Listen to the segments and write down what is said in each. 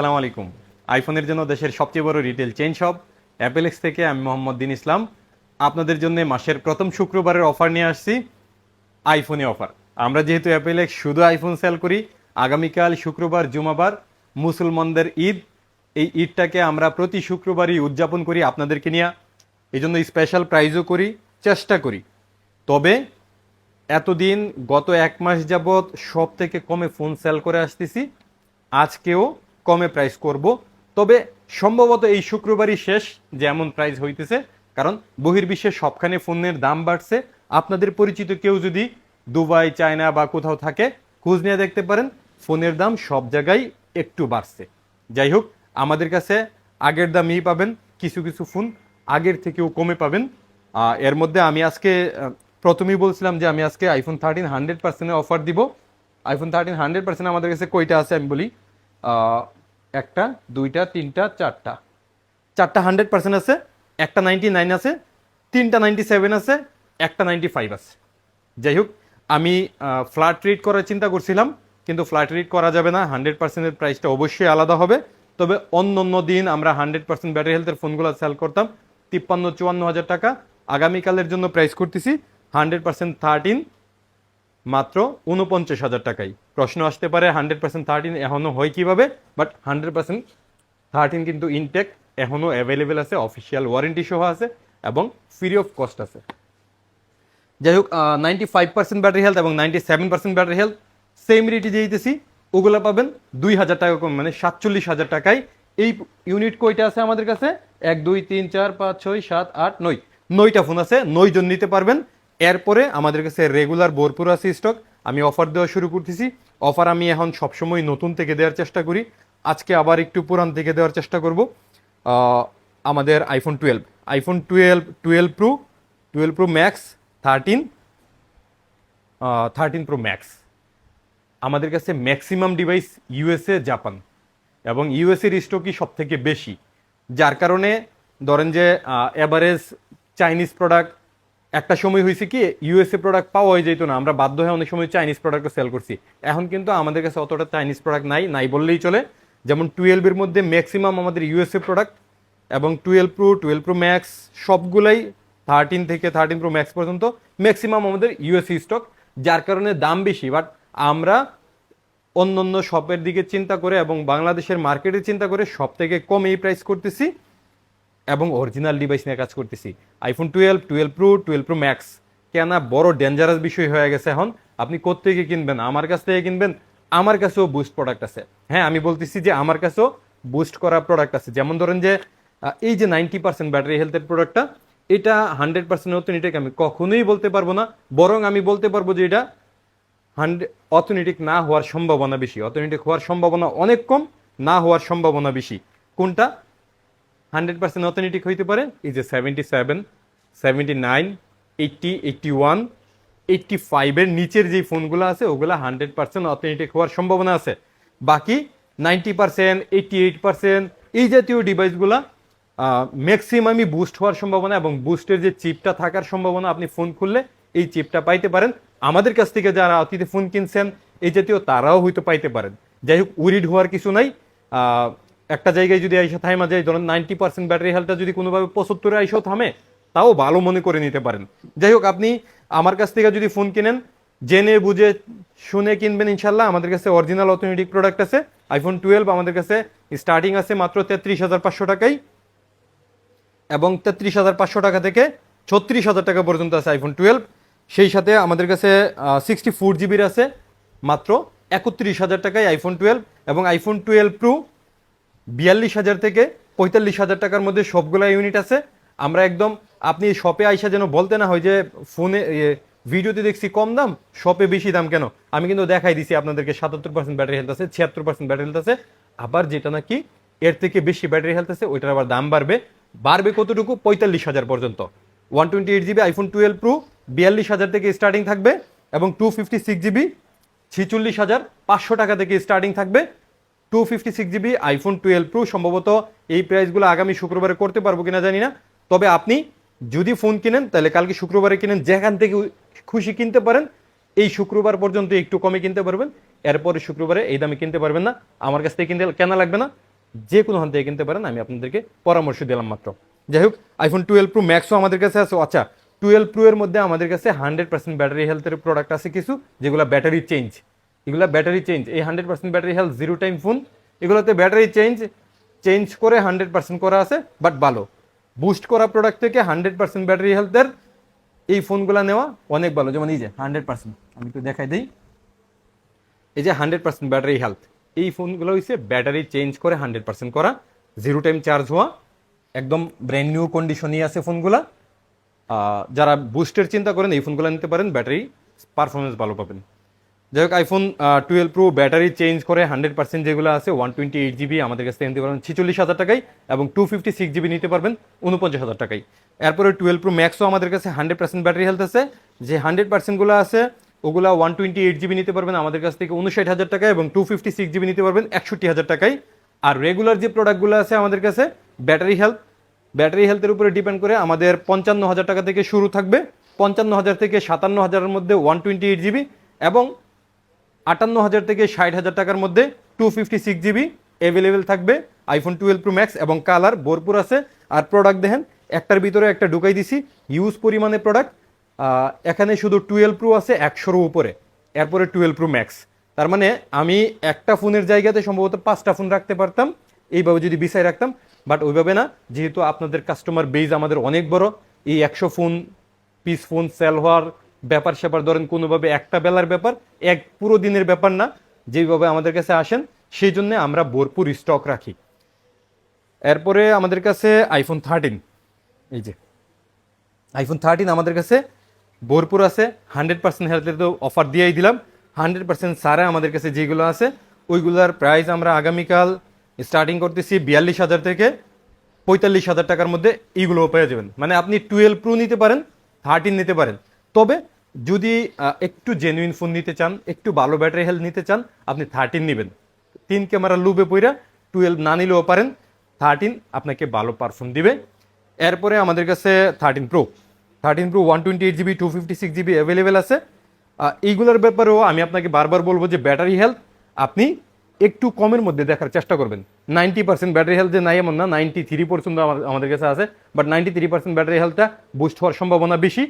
আসসালামু আলাইকুম। আইফোনের জন্য দেশের সবচেয়ে বড় রিটেল চেইন শপ অ্যাপেলেক্স থেকে আমি মোহাম্মদ দিন ইসলাম। আপনাদের জন্য মাসের প্রথম শুক্রবারের অফার নিয়ে আসছি আইফোনে অফার আমরা যেহেতু অ্যাপেলেক্স শুধু আইফোন সেল করি, আগামীকাল শুক্রবার, জুমাবার, মুসলমানদের ঈদ। এই ঈদটাকে আমরা প্রতি শুক্রবারই উদযাপন করি আপনাদেরকে নিয়ে। এই জন্য স্পেশাল প্রাইজও করি, চেষ্টা করি। তবে এতদিন গত এক মাস যাবৎ সব থেকে কমে ফোন সেল করে আসতেছি। আজকেও কমে প্রাইস করব। তবে সম্ভবত এই শুক্রবারই শেষ, যেমন প্রাইস হইতেছে। কারণ বহির্বিশ্বে সবখানে ফোনের দাম বাড়ছে। আপনাদের পরিচিত কেউ যদি দুবাই, চায়না বা কোথাও থাকে, খোঁজ নিয়ে দেখতে পারেন, ফোনের দাম সব জায়গায় একটু বাড়ছে। যাই হোক, আমাদের কাছে আগের দামই পাবেন, কিছু কিছু ফোন আগের থেকেও কমে পাবেন। এর মধ্যে আমি আজকে প্রথমেই বলছিলাম যে আমি আজকে আইফোন থার্টিন হান্ড্রেড পার্সেন্টের অফার দিব। আইফোন থার্টিন হান্ড্রেড পার্সেন্ট আমাদের কাছে কয়টা আছে আমি বলি? একটা, দুইটা, তিনটা, চারটা। চারটা হান্ড্রেড পার্সেন্ট আছে, একটা নাইনটি নাইন আছে, তিনটা নাইনটি সেভেন আছে, একটা নাইনটি ফাইভ আছে। যাই হোক, আমি ফ্ল্যাট রেট করার চিন্তা করছিলাম, কিন্তু ফ্ল্যাট রেট করা যাবে না হান্ড্রেড পার্সেন্টের প্রাইসটা অবশ্যই আলাদা হবে। তবে অন্য অন্য দিন আমরা হান্ড্রেড পার্সেন্ট ব্যাটারি হেলথের ফোনগুলো সেল করতাম, তিপ্পান্ন, চুয়ান্ন হাজার টাকা। আগামীকালের জন্য প্রাইস করতেছি হান্ড্রেড পার্সেন্ট থার্টিন মাত্র উনপঞ্চাশ হাজার টাকাই। প্রশ্ন আসতে পারে, হান্ড্রেড পার্সেন্ট থার্টিন এখনও হয় কীভাবে? বাট হান্ড্রেড পার্সেন্ট থার্টিন কিন্তু ইনটেক এখনও অ্যাভেলেবেল আছে অফিসিয়াল ওয়ারেন্টি সহ আছে, এবং ফ্রি অফ কস্ট আছে। যাই হোক ninety five percent battery health এবং ninety seven percent battery health same রেটে যেতেছি ওগুলো পাবেন দুই হাজার টাকা কম মানে সাতচল্লিশ হাজার টাকায়। এই ইউনিট কয়টা আছে আমাদের কাছে? এক, দুই, তিন, চার, পাঁচ, ছয়, সাত, আট, নয়। নয়টা ফোন আছে নয় জন নিতে পারবেন। এরপরে আমাদের কাছে রেগুলার ভরপুর আছে স্টক আমি অফার দেওয়া শুরু করতেছি। অফার আমি এখন সবসময় নতুন থেকে দেওয়ার চেষ্টা করি। আজকে আবার একটু পুরান থেকে দেওয়ার চেষ্টা করব। আমাদের iPhone twelve iPhone twelve twelve pro twelve pro max thirteen thirteen pro max আমাদের কাছে ম্যাক্সিমাম ডিভাইস ইউএসএ জাপান এবং ইউএসএর স্টকই সব থেকে বেশি। যার কারণে ধরেন যে অ্যাভারেজ চাইনিজ প্রোডাক্ট একটা সময় হয়েছে কি ইউএসএ প্রোডাক্ট পাওয়াই যেত না। আমরা বাধ্য হয়ে অনেক সময় চাইনিজ প্রোডাক্টও সেল করছি। এখন কিন্তু আমাদের কাছে অতটা চাইনিজ প্রোডাক্ট নাই নাই বললেই চলে। যেমন টুয়েলভের মধ্যে ম্যাক্সিমাম আমাদের ইউএসএ প্রোডাক্ট এবং twelve pro twelve pro max সবগুলাই থার্টিন থেকে থার্টিন প্রো ম্যাক্স পর্যন্ত ম্যাক্সিমাম আমাদের ইউএসএ স্টক যার কারণে দাম বেশি। বাট আমরা অন্য অন্য শপের দিকে চিন্তা করে এবং বাংলাদেশের মার্কেটে চিন্তা করে সব থেকে কম এই প্রাইস করতেছি। এবং অরিজিনাল ডিভাইস নিয়ে কাজ করতেছি। IPhone twelve twelve pro twelve pro max কেনা? বড় ডেঞ্জারাস বিষয় হয়ে গেছে এখন। আপনি কোত্থেকে কিনবেন? আমার কাছ থেকে কিনবেন? আমার কাছেও বুস্ট প্রোডাক্ট আছে। হ্যাঁ আমি বলতেছি যে আমার কাছেও বুস্ট করা প্রোডাক্ট আছে। যেমন ধরেন যে এই যে নাইনটি পার্সেন্ট ব্যাটারি হেলথের প্রোডাক্টটা এটা হান্ড্রেড পার্সেন্ট নতুন এটাকে আমি কখনোই বলতে পারব না। বরং আমি বলতে পারব যে এটা হান্ড্রেড অথেন্টিক না হওয়ার সম্ভাবনা বেশি। অথেন্টিক হওয়ার সম্ভাবনা অনেক কম, না হওয়ার সম্ভাবনা বেশি। কোনটা? হান্ড্রেড পার্সেন্ট অথেন্টিক হইতে পারে, এই যে seventy seven seventy nine eighty eighty one eighty ফাইভের নিচের যে ফোনগুলো আছে, ওগুলো হান্ড্রেড পার্সেন্ট অথেন্টিক হওয়ার সম্ভাবনা আছে। বাকি ninety percent eighty eight percent এই জাতীয় ডিভাইসগুলো ম্যাক্সিমামই বুস্ট হওয়ার সম্ভাবনা এবং বুস্টের যে চিপটা থাকার সম্ভাবনা আপনি ফোন খুললে এই চিপটা পাইতে পারেন। আমাদের কাছ থেকে যারা অতীতে ফোন কিনছেন, এই জাতীয় তারাও হয়তো পাইতে পারেন। যাই হোক, উরিড হওয়ার কিছু নাই। একটা জায়গায় যদি আইসা থাইমা যায়, ধরেন নাইনটি পার্সেন্ট ব্যাটারি হেলথটা যদি কোনোভাবে পঁচাত্তরে আইসাও থামে, তাও ভালো মনে করে নিতে পারেন। যাই হোক, আপনি আমার কাছ থেকে যদি ফোন কিনেন, জেনে বুঝে শুনে কিনবেন ইনশাল্লাহ আমাদের কাছে অরিজিনাল অথেন্টিক প্রোডাক্ট আছে আইফোন টুয়েলভ আমাদের কাছে স্টার্টিং আছে মাত্র তেত্রিশ হাজার পাঁচশো টাকাই এবং তেত্রিশ হাজার পাঁচশো টাকা থেকে ছত্রিশ হাজার টাকা পর্যন্ত আছে আইফোন টুয়েলভ সেই সাথে আমাদের কাছে সিক্সটি ফোর জিবির আছে, মাত্র একত্রিশ হাজার টাকায় আইফোন টুয়েলভ এবং আইফোন টুয়েলভ প্রো বিয়াল্লিশ হাজার থেকে পঁয়তাল্লিশ হাজার টাকার মধ্যে সবগুলা ইউনিট আছে। আমরা একদম আপনি শপে আইসা যেন বলতে না হয় যে ফোনে ইয়ে, ভিডিওতে দেখছি কম দাম শপে বেশি দাম কেন? আমি কিন্তু দেখাই দিছি আপনাদেরকে সাতাত্তর পার্সেন্ট ব্যাটারি হেলথ আছে ছিয়াত্তর পার্সেন্ট ব্যাটারি হেলথ আছে। আবার যেটা নাকি এর থেকে বেশি ব্যাটারি হেলথ আছে ওইটার আবার দাম বাড়বে। বাড়বে কতটুকু? পঁয়তাল্লিশ হাজার পর্যন্ত। One twenty eight GB iPhone twelve pro বিয়াল্লিশ হাজার থেকে স্টার্টিং থাকবে এবং টু ফিফটি সিক্স জিবি ছিচল্লিশ হাজার পাঁচশো টাকা থেকে স্টার্টিং থাকবে। Two fifty six GB iPhone twelve pro সম্ভবত এই প্রাইসগুলো আগামী শুক্রবারে করতে পারব কিনা জানি না। তবে আপনি যদি ফোন কিনেন, তাহলে কালকে শুক্রবারে কিনেন, যেখান থেকে খুশি কিনতে পারেন, এই শুক্রবার পর্যন্ত একটু কমে কিনতে পারবেন। এরপরে শুক্রবারে এই দামে কিনতে পারবেন না। আমার কাছ থেকে কিনতে কেনা লাগবে না। যে কোনো হান থেকে কিনতে পারেন, আমি আপনাদেরকে পরামর্শ দিলাম মাত্র। যাই হোক আইফোন টুয়েলভ প্রো ম্যাক্সও আমাদের কাছে আছে। আচ্ছা টুয়েলভ প্রো এর মধ্যে আমাদের কাছে হান্ড্রেড পার্সেন্ট ব্যাটারি হেলথের প্রোডাক্ট আছে কিছু, যেগুলো ব্যাটারি চেঞ্জ এগুলো ব্যাটারি চেঞ্জ, এই hundred percent battery health zero time phone, এগুলোতে ব্যাটারি চেঞ্জ চেঞ্জ করে হান্ড্রেড পার্সেন্ট করা আছে, বাট ভালো। বুস্ট করা প্রোডাক্ট থেকে হান্ড্রেড পার্সেন্ট ব্যাটারি হেলথের এই ফোনগুলো নেওয়া অনেক ভালো। যেমন এই যে হান্ড্রেড পার্সেন্ট, আমি একটু দেখাই দিই। এই যে হান্ড্রেড পার্সেন্ট ব্যাটারি হেলথ, এই ফোনগুলো হচ্ছে ব্যাটারি চেঞ্জ করে হান্ড্রেড পার্সেন্ট করা, জিরো টাইম চার্জ হওয়া, একদম ব্র্যান্ড নিউ কন্ডিশনই আছে ফোনগুলা। যারা বুস্টের চিন্তা করেন, এই ফোনগুলো নিতে পারেন, ব্যাটারি পারফরমেন্স ভালো পাবেন। যাই হোক iPhone twelve pro battery change করে হান্ড্রেড পার্সেন্ট যেগুলো আছে ওয়ান টোয়েন্টি এইট জিবি আমাদের কাছ থেকে নিতে পারবেন, ছিচল্লিশ হাজার টাকায় এবং টু ফিফটি সিক্স জিবি নিতে পারবেন উনপঞ্চাশ হাজার টাকায়। এরপরে টুয়েলভ প্রো ম্যাক্সও আমাদের কাছে হান্ড্রেড পার্সেন্ট ব্যাটারি হেলথ আছে। যে হান্ড্রেড পার্সেন্টগুলো আছে, ওগুলা ওয়ান টোয়েন্টি এইট জিবি নিতে পারবেন আমাদের কাছ থেকে উনষাট হাজার টাকায় এবং টু ফিফটি সিক্স জিবি নিতে পারবেন একষট্টি হাজার টাকায়। আর রেগুলার যে প্রোডাক্টগুলো আছে আমাদের কাছে ব্যাটারি হেলথ ব্যাটারি হেলথের উপরে ডিপেন্ড করে আমাদের পঞ্চান্ন হাজার টাকা থেকে শুরু থাকবে। পঞ্চান্ন হাজার থেকে সাতান্ন হাজারের মধ্যে ওয়ান টোয়েন্টি এইট জিবি এবং আটান্ন হাজার থেকে ষাট হাজার টাকার মধ্যে two fifty six GB available থাকবে আইফোন টুয়েলভ প্রো ম্যাক্স এবং কালার ভরপুর আছে। আর প্রোডাক্ট দেখেন, একটার ভিতরে একটা ঢুকাই দিছি ইউজ পরিমাণে প্রোডাক্ট এখানে শুধু টুয়েলভ প্রো আছে, একশোর উপরে। এরপরে টুয়েলভ প্রো ম্যাক্স তার মানে আমি একটা ফোনের জায়গাতে সম্ভবত পাঁচটা ফোন রাখতে পারতাম, এইভাবে যদি বিছাই রাখতাম বাট ওইভাবে না, যেহেতু আপনাদের কাস্টমার বেজ আমাদের অনেক বড়, এই একশো ফোন পিস ফোন সেল হওয়ার ব্যাপার স্যাপার, ধরেন কোনোভাবে একটা বেলার ব্যাপার, এক পুরো দিনের ব্যাপার না যেভাবে আমাদের কাছে আসেন, সেই জন্য আমরা ভরপুর স্টক রাখি। এরপরে আমাদের কাছে আইফোন থার্টিন এই যে আইফোন থার্টিন আমাদের কাছে ভরপুর আছে হান্ড্রেড পার্সেন্ট হেলথের তো অফার দিয়েই দিলাম। হান্ড্রেড পার্সেন্ট সারা আমাদের কাছে যেগুলো আছে, ওইগুলোর প্রাইস আমরা আগামীকাল স্টার্টিং করতেছি বিয়াল্লিশ হাজার থেকে পঁয়তাল্লিশ হাজার টাকার মধ্যে এইগুলো পেয়ে যাবেন। মানে আপনি টুয়েলভ প্রো নিতে পারেন থার্টিন নিতে পারেন। তবে যদি একটু জেনুইন ফোন নিতে চান, একটু ভালো ব্যাটারি হেলথ নিতে চান, আপনি থার্টিন নেবেন। তিন ক্যামেরা লুবে পইরা টুয়েলভ না নিলেও পারেন থার্টিন আপনাকে ভালো পারফর্ম দিবে। এরপরে আমাদের কাছে thirteen pro thirteen pro one twenty eight GB two fifty six GB available আছে এইগুলোর ব্যাপারেও আমি আপনাকে বারবার বলব যে ব্যাটারি হেলথ আপনি একটু কমের মধ্যে দেখার চেষ্টা করবেন। নাইনটি পার্সেন্ট ব্যাটারি হেলথ যে নাই এমন না নাইনটি থ্রি পার্সেন্ট আমাদের কাছে আছে but ninety three percent battery হেলথটা boost হওয়ার সম্ভাবনা বেশি।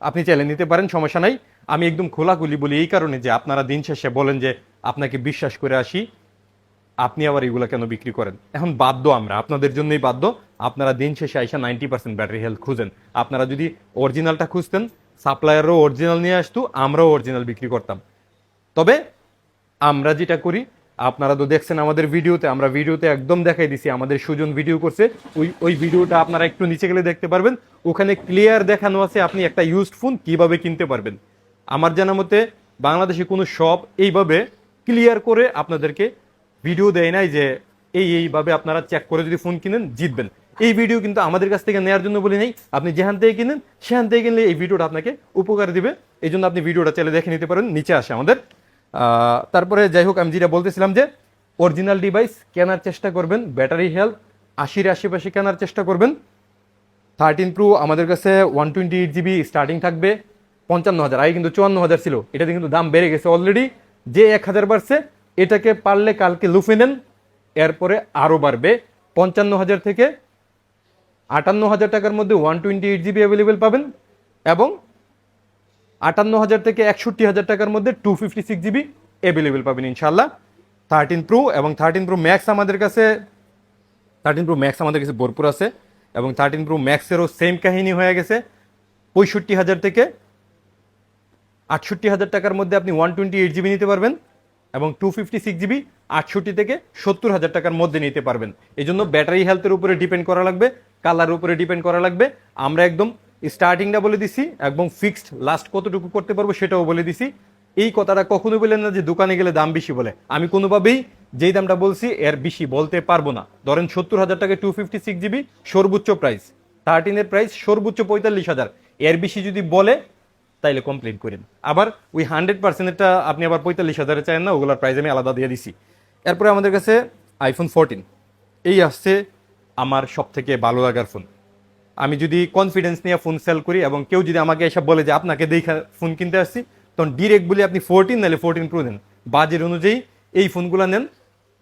আপনি চাইলে নিতে পারেন, সমস্যা নাই। আমি একদম খোলাখুলি বলি এই কারণে যে আপনারা দিন শেষে বলেন যে আপনাকে বিশ্বাস করে আসি, আপনি আবার এগুলো কেন বিক্রি করেন? এখন বাধ্য আমরা, আপনাদের জন্যই বাধ্য। আপনারা দিন শেষে আইসা নাইনটি পার্সেন্ট ব্যাটারি হেলথ খুঁজেন। আপনারা যদি অরিজিনালটা খুঁজতেন, সাপ্লায়ারও অরিজিনাল নিয়ে আসতো, আমরাও অরিজিনাল বিক্রি করতাম। তবে আমরা যেটা করি আপনারা তো দেখছেন আমাদের ভিডিওতে, আমরা ভিডিওতে একদম দেখাই দিছি, আমাদের সুজন ভিডিও করছে। ওই ওই ভিডিওটা আপনারা একটু নিচে গেলে দেখতে পারবেন। ওখানে ক্লিয়ার দেখানো আছে আপনি একটা ইউজড ফোন কীভাবে কিনতে পারবেন। আমার জানা মতে, বাংলাদেশে কোনো শপ এইভাবে ক্লিয়ার করে আপনাদেরকে ভিডিও দেয় নাই যে এই, এইভাবে আপনারা চেক করে যদি ফোন কিনেন, জিতবেন। এই ভিডিও কিন্তু আমাদের কাছ থেকে নেওয়ার জন্য বলি নাই। আপনি যেখান থেকে কিনেন, সেখান থেকে কিনলে এই ভিডিওটা আপনাকে উপকার দিবে। এই জন্য আপনি ভিডিওটা চাইলে দেখে নিতে পারেন। নিচে আসে আমাদের। তারপরে যাই হোক, আমি যেটা বলতেছিলাম যে অরিজিনাল ডিভাইস কেনার চেষ্টা করবেন ব্যাটারি হেলথ আশির আশেপাশে কেনার চেষ্টা করবেন। থার্টিন প্রো আমাদের কাছে one twenty eight GB starting থাকবে, পঞ্চান্ন হাজার, আগে কিন্তু চুয়ান্ন হাজার ছিল, এটাতে কিন্তু দাম বেড়ে গেছে অলরেডি যে এক হাজার বাড়ছে, এটাকে পারলে কালকে লুফে নেন, এরপরে আরও বাড়বে। পঞ্চান্ন হাজার থেকে আটান্ন হাজার টাকার মধ্যে one twenty eight GB available পাবেন এবং আটান্ন হাজার থেকে একষট্টি হাজার টাকার মধ্যে two fifty six GB available পাবেন ইনশাল্লাহ থার্টিন প্রো এবং থার্টিন প্রো ম্যাক্স আমাদের কাছে থার্টিন প্রো ম্যাক্স আমাদের কাছে ভরপুর আছে এবং থার্টিন প্রো ম্যাক্সেরও সেম কাহিনী হয়ে গেছে। পঁয়ষট্টি হাজার থেকে আটষট্টি হাজার টাকার মধ্যে আপনি ওয়ান টোয়েন্টি এইট জিবি নিতে পারবেন এবং টু ফিফটি সিক্স জিবি আটষট্টি থেকে সত্তর হাজার টাকার মধ্যে নিতে পারবেন। এই জন্য ব্যাটারি হেলথের উপরে ডিপেন্ড করা লাগবে কালার উপরে ডিপেন্ড করা লাগবে। আমরা একদম স্টার্টিংটা বলে দিছি একদম ফিক্সড লাস্ট কতটুকু করতে পারব সেটাও বলে দিছি। এই কথাটা কখনো বললেন না যে দোকানে গেলে দাম বেশি বলে। আমি কোনোভাবেই যেই দামটা বলছি, এর বেশি বলতে পারব না। ধরেন সত্তর হাজার টাকা টু ফিফটি সিক্স জিবি সর্বোচ্চ প্রাইস থার্টিনের প্রাইস সর্বোচ্চ পঁয়তাল্লিশ হাজার। এর বেশি যদি বলে, তাইলে কমপ্লেন করেন। আবার ওই হান্ড্রেড পার্সেন্টটা আপনি আবার পঁয়তাল্লিশ হাজারে চান না, ওগুলোর প্রাইস আমি আলাদা দিয়ে দিছি। এরপরে আমাদের কাছে আইফোন ফোরটিন এই আসছে আমার সব থেকে ভালো লাগার ফোন আমি যদি কনফিডেন্স নিয়ে ফোন সেল করি এবং কেউ যদি আমাকে এসব বলে যে, আপনাকে দেখা ফোন কিনতে আসছি, তখন ডিরেক্ট বলি, আপনি ফোরটিন নাহলে ফোরটিন প্রো নেন বাজেট অনুযায়ী এই ফোনগুলো নেন।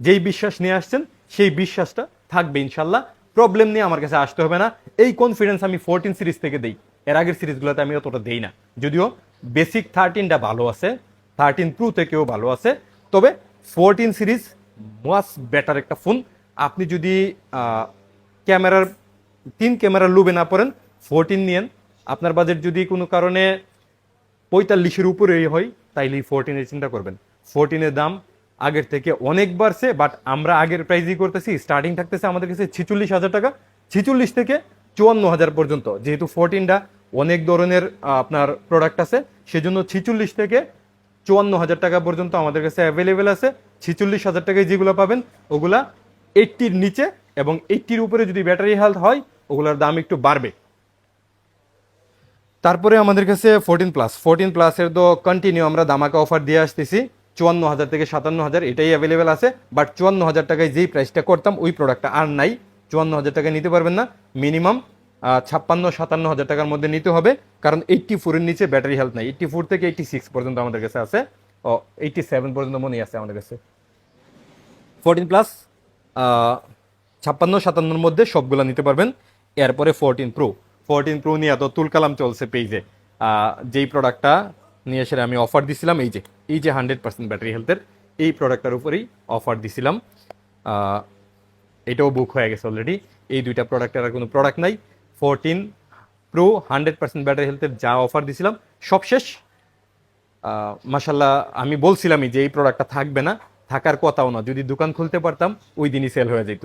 যেই বিশ্বাস নিয়ে আসছেন, সেই বিশ্বাসটা থাকবে ইনশাল্লাহ। প্রবলেম নিয়ে আমার কাছে আসতে হবে না। এই কনফিডেন্স আমি ফোরটিন সিরিজ থেকে দেই। এর আগের সিরিজগুলোতে আমি অতটা দেই না। যদিও বেসিক থার্টিনটা ভালো আছে থার্টিন প্রো থেকেও ভালো আছে। তবে ফোরটিন সিরিজ মাস বেটার একটা ফোন আপনি যদি ক্যামেরার তিন ক্যামেরার লুবে না পড়েন ফোরটিন নিয়েন। আপনার বাজেট যদি কোনো কারণে পঁয়তাল্লিশের উপরেই হয়, তাইলে ফোরটিনের চিন্তা করবেন। ফোরটিনের দাম আগের থেকে অনেক বাড়ছে বাট আমরা আগের প্রাইজই করতেছি স্টার্টিং থাকতেছে আমাদের কাছে ছিচল্লিশ হাজার টাকা, ছিচল্লিশ থেকে চুয়ান্ন হাজার পর্যন্ত। যেহেতু ফোরটিনটা অনেক ধরনের আপনার প্রোডাক্ট আছে, সেজন্য ছিচল্লিশ থেকে চুয়ান্ন হাজার টাকা পর্যন্ত আমাদের কাছে অ্যাভেলেবেল আছে। ছিচল্লিশ হাজার টাকায় যেগুলো পাবেন, ওগুলা এইটটির নিচে এবং এইটটির উপরে যদি ব্যাটারি হেলথ হয় ওগুলোর দাম একটু বাড়বে। তারপরে আমাদের কাছে ফোরটিন প্লাস ফোরটিন প্লাসের তো কন্টিনিউ আমরা দামাকা অফার দিয়ে আসতেছি। চুয়ান্ন হাজার থেকে সাতান্ন হাজার, এটাই অ্যাভেলেবেল আছে। বাট চুয়ান্ন হাজার টাকায় যেই প্রাইসটা করতাম, ওই প্রোডাক্টটা আর নাই। চুয়ান্ন হাজার টাকায় নিতে পারবেন না। মিনিমাম ছাপ্পান্ন সাতান্ন হাজার টাকার মধ্যে নিতে হবে। কারণ এইটটি ফোরের নিচে ব্যাটারি হেলথ নাই। এইটটি ফোর থেকে এইটটি সিক্স পর্যন্ত আমাদের কাছে আছে। ও এইটটি সেভেন পর্যন্ত মনে আছে আমাদের কাছে। ফোরটিন প্লাস ছাপ্পান্ন সাতান্নর মধ্যে সবগুলো নিতে পারবেন। এরপরে ফোরটিন প্রো ফোরটিন প্রো নিয়ে এত তুলকালাম চলছে পেজে যেই প্রোডাক্টটা নিয়ে এসে আমি অফার দিছিলাম, এই যে এই যে হান্ড্রেড পার্সেন্ট ব্যাটারি হেলথের এই প্রোডাক্টটার উপরেই অফার দিছিলাম। এটাও বুক হয়ে গেছে অলরেডি এই দুইটা প্রোডাক্টের আর কোনো প্রোডাক্ট নাই। Fourteen pro hundred percent battery হেলথের যা অফার দিছিলাম, সব শেষ। মাসাল্লাহ আমি বলছিলামই যে এই প্রোডাক্টটা থাকবে না, থাকার কথাও না। যদি দোকান খুলতে পারতাম, ওই দিনই সেল হয়ে যেত।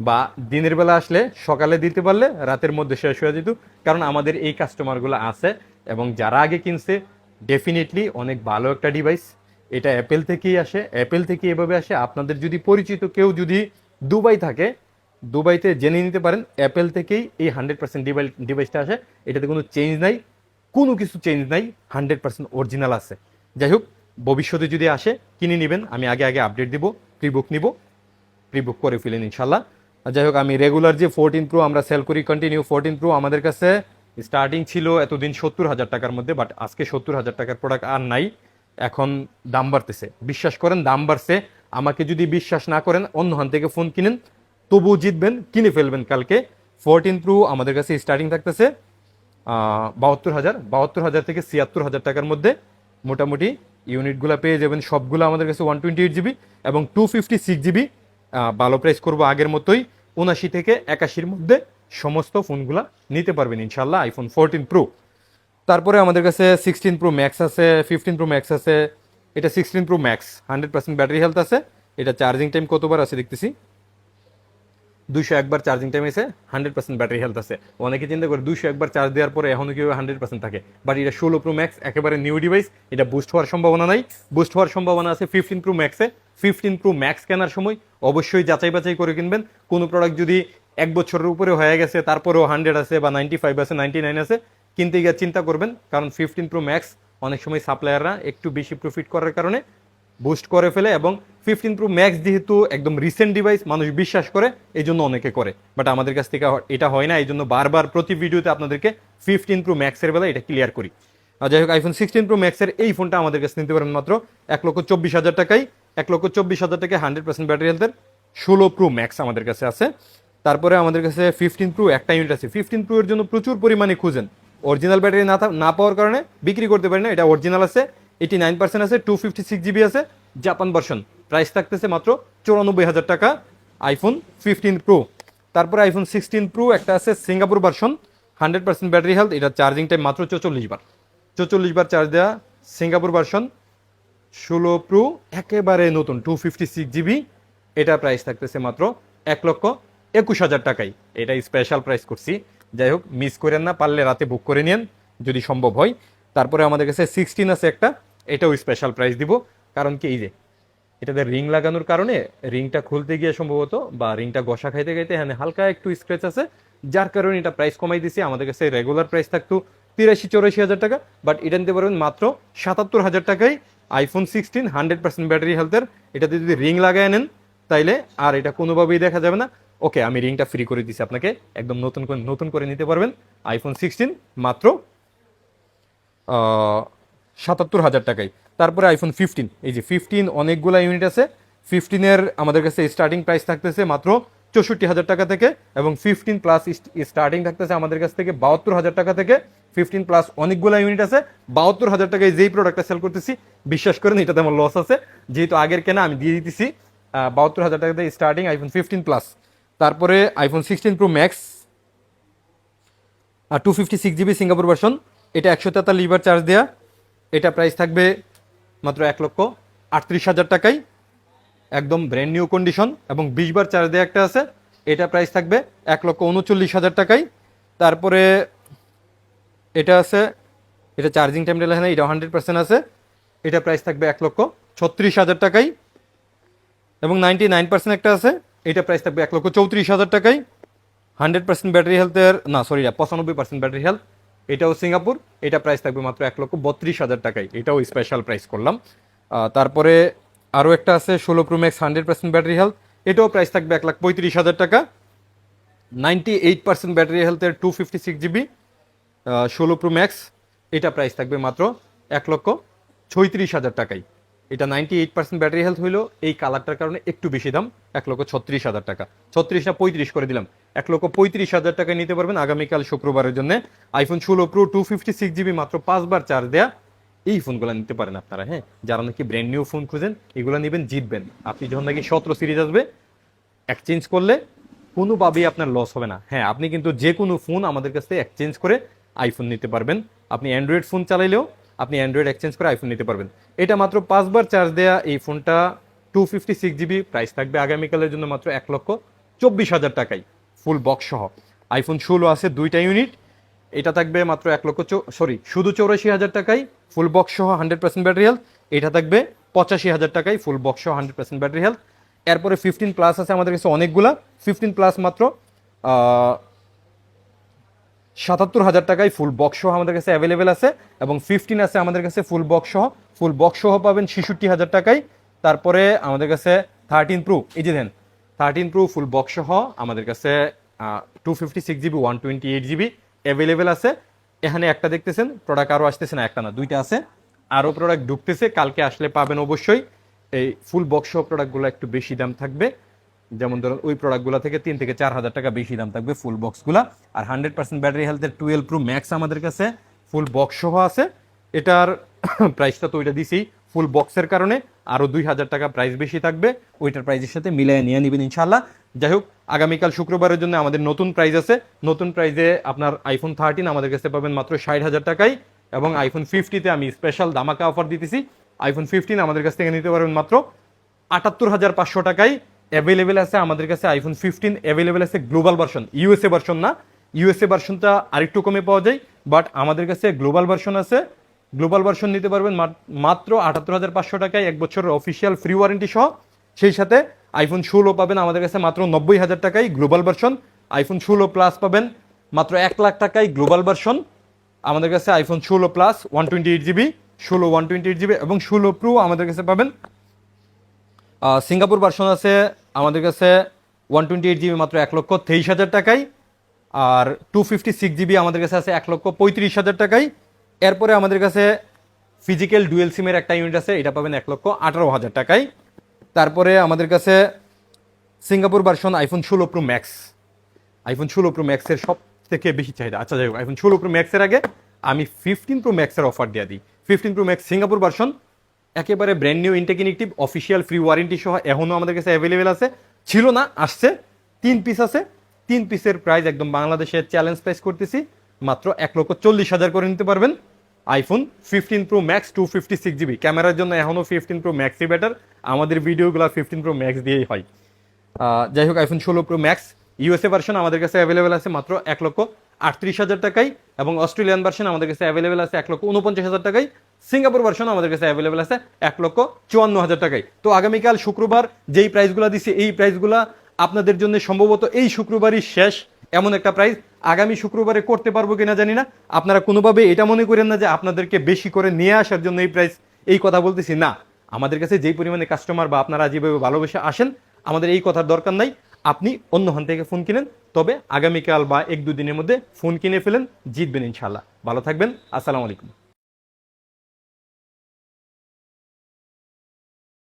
বা দিনের বেলা আসলে সকালে দিতে পারলে রাতের মধ্যে শেষ হয়ে যেত, কারণ আমাদের এই কাস্টমারগুলো আছে এবং যারা আগে কিনছে ডেফিনেটলি অনেক ভালো একটা ডিভাইস এটা অ্যাপেল থেকেই আসে। অ্যাপেল থেকে এভাবে আসে। আপনাদের যদি পরিচিত কেউ যদি দুবাই থাকে, দুবাইতে জেনে নিতে পারেন অ্যাপেল থেকেই এই হান্ড্রেড পার্সেন্ট ডিভাইসটা আসে। এটাতে কোনো চেঞ্জ নাই। কোনো কিছু চেঞ্জ নাই। হান্ড্রেড পার্সেন্ট অরিজিনাল আছে। যাই হোক, ভবিষ্যতে যদি আসে, কিনে নেবেন। আমি আগে আগে আপডেট দিব প্রি বুক নিব। প্রি বুক করে ফেলেন ইনশাল্লাহ যাই হোক, আমি রেগুলার যে ফোরটিন প্রো আমরা সেল করি কন্টিনিউ ফোরটিন প্রো আমাদের কাছে স্টার্টিং ছিল এতদিন সত্তর হাজার টাকার মধ্যে বাট আজকে সত্তর হাজার টাকার প্রোডাক্ট আর নাই। এখন দাম বাড়তেছে। বিশ্বাস করেন, দাম বাড়ছে। আমাকে যদি বিশ্বাস না করেন, অন্য হান থেকে ফোন কিনেন, তবুও জিতবেন, কিনে ফেলবেন কালকে। ফোরটিন প্রো আমাদের কাছে স্টার্টিং থাকতেছে বাহাত্তর হাজার বাহাত্তর হাজার থেকে ছিয়াত্তর হাজার টাকার মধ্যে। মোটামুটি ইউনিটগুলো পেয়ে যাবেন, সবগুলো আমাদের কাছে ওয়ান টোয়েন্টি এইট জিবি এবং টু ফিফটি সিক্স জিবি ভালো প্রাইস করব আগের মতোই। উনাশি থেকে একাশির মধ্যে সমস্ত ফোনগুলো নিতে পারবেন ইনশাল্লাহ আইফোন ফোরটিন প্রো তারপরে আমাদের কাছে সিক্সটিন প্রো ম্যাক্স আছে ফিফটিন প্রো ম্যাক্স আছে। এটা sixteen pro max hundred percent battery health আছে। এটা চার্জিং টাইম কতবার আছে দেখতেছি? দুইশো একবার চার্জিং টাইম এসে হান্ড্রেড পার্সেন্ট ব্যাটারি হেলথ আছে। অনেকে চিন্তা করে দুইশো একবার চার্জ দেওয়ার পরে এখনও কি হান্ড্রেড পার্সেন্ট থাকে। বাট এটা ষোলো প্রো ম্যাক্স একেবারে নিউ ডিভাইস এটা বুস্ট হওয়ার সম্ভাবনা নাই। বুস্ট হওয়ার সম্ভাবনা আছে ফিফটিন প্রো ম্যাক্সে ফিফটিন প্রো ম্যাক্স কেনার সময় অবশ্যই যাচাই বাছাই করে কিনবেন। কোনো প্রোডাক্ট যদি এক বছরের উপরে হয়ে গেছে, তারপরেও হান্ড্রেড আছে বা নাইনটি ফাইভ আছে নাইনটি নাইন আছে, কিনতে গিয়ে চিন্তা করবেন। কারণ ফিফটিন প্রো ম্যাক্স অনেক সময় সাপ্লায়াররা একটু বেশি প্রফিট করার কারণে বুস্ট করে ফেলে এবং ফিফটিন প্রো ম্যাক্স যেহেতু একদম রিসেন্ট ডিভাইস মানুষ বিশ্বাস করে, এই জন্য অনেকে করে। বাট আমাদের কাছ থেকে এটা হয় না, এই জন্য বারবার প্রতি ভিডিওতে আপনাদেরকে ফিফটিন প্রো ম্যাক্সের বেলা এটা ক্লিয়ার করি। যাই হোক আইফোন সিক্সটিন প্রো ম্যাক্সের এই ফোনটা আমাদের কাছে নিতে পারেন মাত্র এক লক্ষ চব্বিশ হাজার টাকাই এক লক্ষ চব্বিশ হাজার টাকায় হান্ড্রেড পার্সেন্ট ব্যাটারি হেলথের ষোলো প্রো ম্যাক্স আমাদের কাছে আছে। তারপরে আমাদের কাছে ফিফটিন প্রো একটা ইউনিট আছে। ফিফটিন প্রো এর জন্য প্রচুর পরিমাণে খুঁজেন। অরিজিনাল ব্যাটারি না না পাওয়ার কারণে বিক্রি করতে পারি না, এটা অরিজিনাল আছে এইটি নাইন পার্সেন্ট আছে টু ফিফটি সিক্স জিবি আছে জাপান ভার্সন প্রাইস থাকতেছে মাত্র চৌরানব্বই হাজার টাকা আইফোন ফিফটিন প্রো তারপরে আইফোন সিক্সটিন প্রো একটা আছে Singapore version hundred percent battery health এটা চার্জিং টাইম মাত্র চৌচল্লিশ বার। চৌচল্লিশ বার চার্জ দেওয়া সিঙ্গাপুর ভার্সন ষোলো প্রো একেবারে নতুন টু ফিফটি সিক্স জিবি এটা প্রাইস থাকতেছে মাত্র এক লক্ষ একুশ হাজার টাকাই এটা স্পেশাল প্রাইস করছি। যাই হোক মিস করেন না, পারলে রাতে বুক করে নিন যদি সম্ভব হয়। তারপরে আমাদের কাছে সিক্সটিন আছে একটা, এটাও স্পেশাল প্রাইস দিব। কারণ কি, এই যে এটাতে রিং লাগানোর কারণে রিংটা খুলতে গিয়ে সম্ভবত বা রিংটা গসা খাইতে খাইতে হ্যাঁ হালকা একটু স্ক্র্যাচ আছে, যার কারণে এটা প্রাইস কমাই দিছি। আমাদের কাছে রেগুলার প্রাইস থাকতো তিরাশি, চৌরাশি হাজার টাকা বাট এটা নিতে পারবেন মাত্র সাতাত্তর হাজার টাকায় iPhone sixteen hundred percent battery হেলথের এটাতে যদি রিং লাগায় নেন, তাইলে আর এটা কোনোভাবেই দেখা যাবে না। ওকে আমি রিংটা ফ্রি করে দিছি। আপনাকে একদম নতুন করে নতুন করে নিতে পারবেন আইফোন সিক্সটিন মাত্র সাতাত্তর হাজার টাকায়। তারপরে আইফোন ফিফটিন এই যে ফিফটিন অনেকগুলা ইউনিট আছে। ফিফটিনের আমাদের কাছে স্টার্টিং প্রাইস থাকতেছে মাত্র চৌষট্টি হাজার টাকা থেকে এবং ফিফটিন প্লাস স্টার্টিং থাকতেছে আমাদের কাছ থেকে বাহাত্তর হাজার টাকা থেকে। ফিফটিন প্লাস অনেকগুলো ইউনিট আছে। বাহাত্তর হাজার টাকায় যেই প্রোডাক্টটা সেল করতেছি, বিশ্বাস করেন এটাতে আমার লস আছে। যেহেতু আগের কেনা আমি দিয়ে দিতেছি বাহাত্তর হাজার টাকা থেকে স্টার্টিং আইফোন ফিফটিন প্লাস তারপরে আইফোন সিক্সটিন প্রো ম্যাক্স আর two fifty six GB Singapore version এটা একশো তেতাল্লিশ বার চার্জ দেওয়া এটা প্রাইস থাকবে মাত্র এক লক্ষ আটত্রিশ হাজার টাকাই। একদম ব্র্যান্ড নিউ কন্ডিশন এবং বিশ বার চার্জ দেওয়া একটা আছে। এটা প্রাইস থাকবে এক লক্ষ উনচল্লিশ হাজার টাকায় তারপরে এটা আছে, এটা চার্জিং টাইম লেখা এটা হান্ড্রেড পার্সেন্ট আছে। এটা প্রাইস থাকবে এক লক্ষ ছত্রিশ হাজার টাকাই। এবং নাইনটি নাইন পার্সেন্ট একটা আছে, এটা প্রাইস থাকবে এক লক্ষ চৌত্রিশ হাজার টাকাই। হান্ড্রেড পার্সেন্ট ব্যাটারি হেলথের না সরি পঁচানব্বই পার্সেন্ট ব্যাটারি হেলথ এটাও সিঙ্গাপুর, এটা প্রাইস থাকবে মাত্র এক লক্ষ বত্রিশ হাজার টাকায়। এটাও স্পেশাল প্রাইস করলাম। তারপরে আরও একটা আছে, ষোলো pro max hundred percent battery health এটাও প্রাইস থাকবে এক লাখ পঁয়ত্রিশ হাজার টাকা। নাইনটি এইট পার্সেন্ট ব্যাটারি হেলথের টু ফিফটি সিক্স জিবি ষোলো প্রো ম্যাক্স এটা প্রাইস থাকবে মাত্র এক লক্ষ ছয়ত্রিশ হাজার টাকায়। এটা ninety eight percent battery health হইল, এই কালারটার কারণে একটু বেশি দাম, এক লক্ষ ছত্রিশ হাজার টাকা। ছত্রিশ না পঁয়ত্রিশ করে দিলাম। এক লক্ষ পঁয়ত্রিশ হাজার টাকায় নিতে পারবেন আগামীকাল শুক্রবারের জন্য। আইফোন ষোলো pro two fifty six GB মাত্র পাঁচবার চার্জ দেয়া। এই ফোনগুলো নিতে পারেন আপনারা হ্যাঁ? যারা নাকি ব্র্যান্ড নিউ ফোন খুঁজেন, এগুলো নেবেন, জিতবেন। আপনি যখন নাকি সতেরো সিরিজ আসবে এক্সচেঞ্জ করলে কোনোভাবেই আপনার লস হবে না। হ্যাঁ আপনি কিন্তু যে কোনো ফোন আমাদের কাছ থেকে এক্সচেঞ্জ করে আইফোন নিতে পারবেন। আপনি অ্যান্ড্রয়েড ফোন চালাইলেও আপনি অ্যান্ড্রয়েড এক্সচেঞ্জ করে আইফোন নিতে পারবেন। এটা মাত্র পাঁচবার চার্জ দেয়া এই ফোনটা two fifty six GB price থাকবে আগামীকালের জন্য মাত্র এক লক্ষ চব্বিশ হাজার টাকায় ফুল বক্স সহ। আইফোন ষোলো আছে, দুইটা ইউনিট এটা থাকবে মাত্র এক লক্ষ সরি শুধু চৌরাশি হাজার টাকায় ফুল বক্স সহ হান্ড্রেড পার্সেন্ট ব্যাটারি হেলথ এটা থাকবে পঁচাশি হাজার টাকায় ফুল বক্স সহ হান্ড্রেড পার্সেন্ট ব্যাটারি হেলথ এরপরে ফিফটিন প্লাস আছে আমাদের কাছে অনেকগুলা। ফিফটিন প্লাস মাত্র সাতাত্তর হাজার টাকায় ফুল বক্স সহ আমাদের কাছে অ্যাভেলেবেল আছে এবং ফিফটিন আছে আমাদের কাছে ফুল বক্স সহ। ফুল বক্স সহ পাবেন ছেষট্টি হাজার টাকায়। তারপরে আমাদের কাছে থার্টিন প্রো এই যে then thirteen pro full box সহ আমাদের কাছে two fifty six GB one twenty eight GB available আছে। এখানে একটা দেখতেছেন প্রোডাক্ট আরও আসতেছে না, একটা না, দুইটা আছে। আরও প্রোডাক্ট ঢুকতেছে, কালকে আসলে পাবেন অবশ্যই। এই ফুল বক্স প্রোডাক্টগুলো একটু বেশি দাম থাকবে। যেমন ধরুন, ওই প্রোডাক্টগুলো থেকে তিন থেকে চার হাজার টাকা বেশি দাম থাকবে ফুল বক্সগুলো আর হান্ড্রেড পার্সেন্ট ব্যাটারি হেলথের টুয়েলভ প্রো ম্যাক্স আমাদের কাছে ফুল বক্স সহ আছে। এটার প্রাইসটা তো ওইটা দিছি ফুল বক্সের কারণে আরও দুই হাজার টাকা প্রাইস বেশি থাকবে। ওইটার প্রাইসের সাথে মিলিয়ে নিয়ে নেবেন ইনশাল্লাহ যাই হোক, আগামীকাল শুক্রবারের জন্য আমাদের নতুন প্রাইস আছে। নতুন প্রাইসে আপনার আইফোন থার্টিন আমাদের কাছে পাবেন মাত্র ষাট হাজার টাকায় এবং আইফোন ফিফটিতে আমি স্পেশাল দামাকা অফার দিতেছি। আইফোন ফিফটিন আমাদের কাছ থেকে নিতে পারবেন মাত্র আটাত্তর হাজার পাঁচশো টাকায়। অ্যাভেলেবেল আছে আমাদের কাছে আইফোন ফিফটিন অ্যাভেলেবেল আছে গ্লোবাল ভার্সন ইউএসএ ভার্সন না। ইউএসএ ভার্সনটা আরেকটু কমে পাওয়া যায় বাট আমাদের কাছে গ্লোবাল ভার্সন আছে। গ্লোবাল ভার্সন নিতে পারবেন মাত- মাত্র আটাত্তর হাজার পাঁচশো টাকায় এক বছরের অফিসিয়াল ফ্রি ওয়ারেন্টি সহ। সেই সাথে আইফোন ষোলো পাবেন আমাদের কাছে মাত্র নব্বই হাজার টাকায় গ্লোবাল ভার্সন আইফোন ষোলো প্লাস পাবেন মাত্র এক লাখ টাকায় গ্লোবাল ভার্সন আমাদের কাছে আইফোন ষোলো plus one twenty eight GB ষোলো ওয়ান টোয়েন্টি এইট জিবি এবং ষোলো প্রো আমাদের কাছে পাবেন। সিঙ্গাপুর ভার্সন আছে আমাদের কাছে ওয়ান টোয়েন্টি এইট জিবি মাত্র এক লক্ষ তেইশ হাজার টাকায় আর টু ফিফটি সিক্স জিবি আমাদের কাছে আছে এক লক্ষ পঁয়ত্রিশ হাজার টাকায় এরপরে আমাদের কাছে ফিজিক্যাল ডুয়েল সিমের একটা ইউনিট আছে, এটা পাবেন এক লক্ষ আঠারো হাজার টাকায় তারপরে আমাদের কাছে সিঙ্গাপুর ভার্সন আইফোন ষোলো প্রো ম্যাক্স আইফোন ষোলো প্রো ম্যাক্সের সব থেকে বেশি চাহিদা। আচ্ছা যাই হোক আইফোন ষোলো প্রো ম্যাক্সের আগে আমি ফিফটিন প্রো ম্যাক্সের অফার দিয়ে দিই। Fifteen pro max Singapore version একেবারে ব্র্যান্ড নিউ ইনটেকিনিকটিভ অফিসিয়াল ফ্রি ওয়ারেন্টি সহ এখনও আমাদের কাছে অ্যাভেলেবেল আছে। ছিল না, আসছে। তিন পিস আছে। তিন পিসের প্রাইস একদম বাংলাদেশের চ্যালেঞ্জ প্রাইস করতেছি। মাত্র এক লক্ষ চল্লিশ হাজার করে নিতে পারবেন। IPhone fifteen pro max two fifty six GB ক্যামেরার জন্য এখনও ফিফটিন প্রো ম্যাক্সই বেটার আমাদের ভিডিওগুলো ফিফটিন প্রো ম্যাক্স দিয়েই হয়। যাই হোক আইফোন ষোলো প্রো ম্যাক্স ইউএসএ ভার্সন আমাদের কাছে অ্যাভেলেবেল আছে। মাত্র এক লক্ষ আটত্রিশ হাজার টাকায় এবং অস্ট্রেলিয়ান ভার্সন আমাদের কাছে অ্যাভেলেবেল আছে এক লক্ষ উনপঞ্চাশ হাজার টাকায়। সিঙ্গাপুর ভার্সন আমাদের কাছে অ্যাভেলেবেল আছে এক লক্ষ চুয়ান্ন হাজার টাকায়। তো আগামীকাল শুক্রবার যেই প্রাইসগুলো দিচ্ছি এই প্রাইসগুলো আপনাদের জন্য সম্ভবত এই শুক্রবারই শেষ। এমন একটা প্রাইস আগামী শুক্রবারে করতে পারব কিনা জানি না। আপনারা কোনোভাবে এটা মনে করেন না যে আপনাদেরকে বেশি করে নিয়ে আসার জন্য এই প্রাইস এই কথা বলতেছি। না, আমাদের কাছে যেই পরিমাণে কাস্টমার বা আপনারা যেভাবে ভালোবেসে আসেন, আমাদের এই কথার দরকার নাই। আপনি অন্য হান থেকে ফোন কিনেন, তবে আগামীকাল বা এক দুদিনের মধ্যে ফোন কিনে ফেলেন, জিতবেন ইনশাল্লাহ ভালো থাকবেন, আসসালামু আলাইকুম।